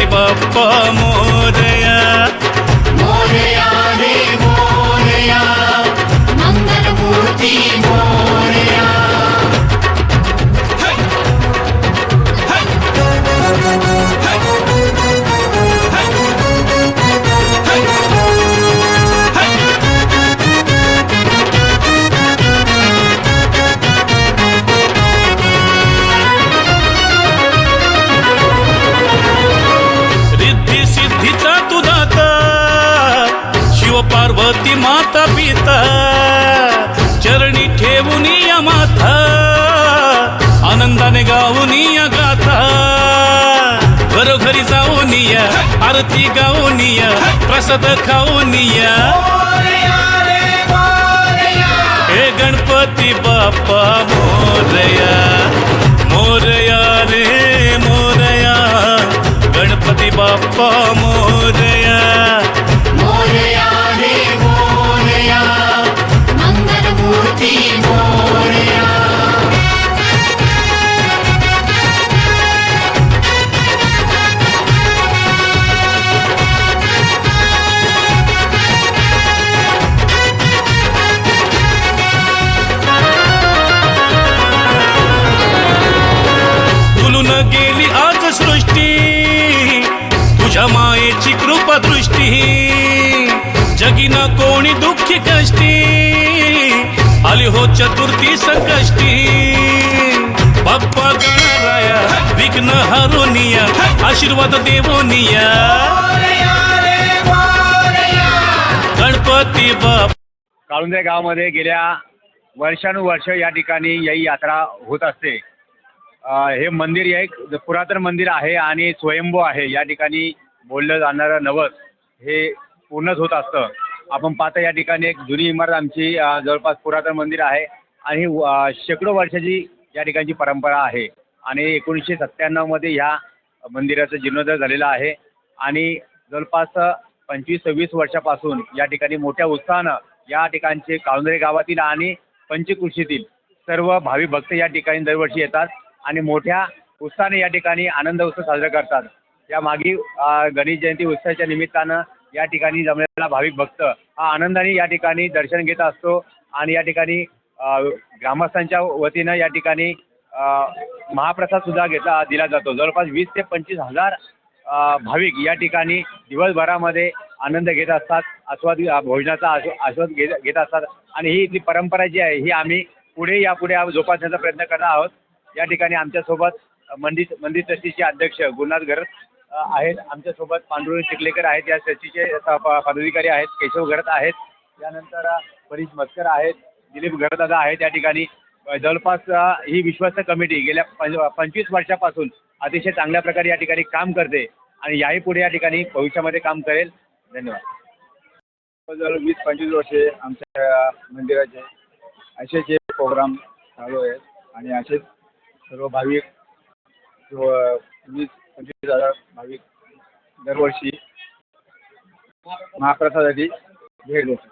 गणपती बाप्पा पार्वती माता पिता, चरणी ठेवून या माथा आनंदाने गाऊन या गाथा घरोघरी जाऊन या, आरती गाऊन या, प्रसाद खाऊन या. हे गणपती बाप्पा, मोरया मोरया रे, मोरया. गणपती बाप्पा, मोरया. मायेची कृपा दृष्टी जगीन कोणी दुःखी कष्टी आली हो चतुर्थी संकष्टी. बाप्पा गणराया विघ्न हरोनिया आशीर्वाद देवोनिया. गणपती बाप काळुंदे गावामध्ये गेल्या वर्षानुवर्ष या ठिकाणी याही यात्रा होत असते. हे मंदिर एक पुरातन मंदिर आहे आणि स्वयंभू आहे. या ठिकाणी बोललं जाणारं नवस हे पूर्णच होत असतं. आपण पाहता या ठिकाणी एक जुनी इमारत आमची जवळपास पुरातन मंदिर आहे आणि शेकडो वर्षाची या ठिकाणची परंपरा आहे. आणि एकोणीसशे सत्त्याण्णवमध्ये ह्या मंदिराचं जीर्णोद्धार झालेला आहे. आणि जवळपास पंचवीस सव्वीस वर्षापासून या ठिकाणी मोठ्या उत्साहानं या ठिकाणचे काळुंदरे गावातील आणि पंचकृषीतील सर्व भावी भक्त या ठिकाणी दरवर्षी येतात आणि मोठ्या उत्साहाने या ठिकाणी आनंद उत्सव साजरा करतात. या मागी गणेश जयंती उत्सवाच्या निमित्तानं या ठिकाणी जमलेला भाविक भक्त हा आनंदाने या ठिकाणी दर्शन घेत असतो आणि या ठिकाणी ग्रामस्थांच्या वतीनं या ठिकाणी महाप्रसादसुद्धा महाप्रसाद सुद्धा घेतला दिला जातो. जवळपास वीस ते पंचवीस हजार भाविक या ठिकाणी दिवसभरामध्ये आनंद घेत असतात आस्वाद भोजनाचा आस्वाद घेत घेत असतात. आणि ही इथली परंपरा जी आहे ही आम्ही पुढे यापुढे जोपासण्याचा प्रयत्न करणार आहोत. या ठिकाणी आमच्यासोबत मंदिर मंदिर ट्रस्टीचे अध्यक्ष गुरुनाथ घर आहेत. आमच्यासोबत पांडुरंग चिखलेकर आहेत. या ट्रस्टीचे प- पदाधिकारी आहेत. केशव घरत आहेत. त्यानंतर अ, मतकर आहेत. दिलीप घरदादा आहेत या ठिकाणी. जवळपास ही विश्वस्त कमिटी गेल्या पंच पंचवीस वर्षापासून अतिशय चांगल्या प्रकारे या ठिकाणी काम करते आणि याही पुढे या ठिकाणी भविष्यामध्ये काम करेल. धन्यवाद. जवळ वीस पंचवीस वर्षे आमच्या मंदिराचे असेच हे प्रोग्राम चालू आहेत आणि असेच सर्व भाविक किंवा म्हणजे पंचवीस हजार भाविक दरवर्षी महाप्रसादाची भेट देतात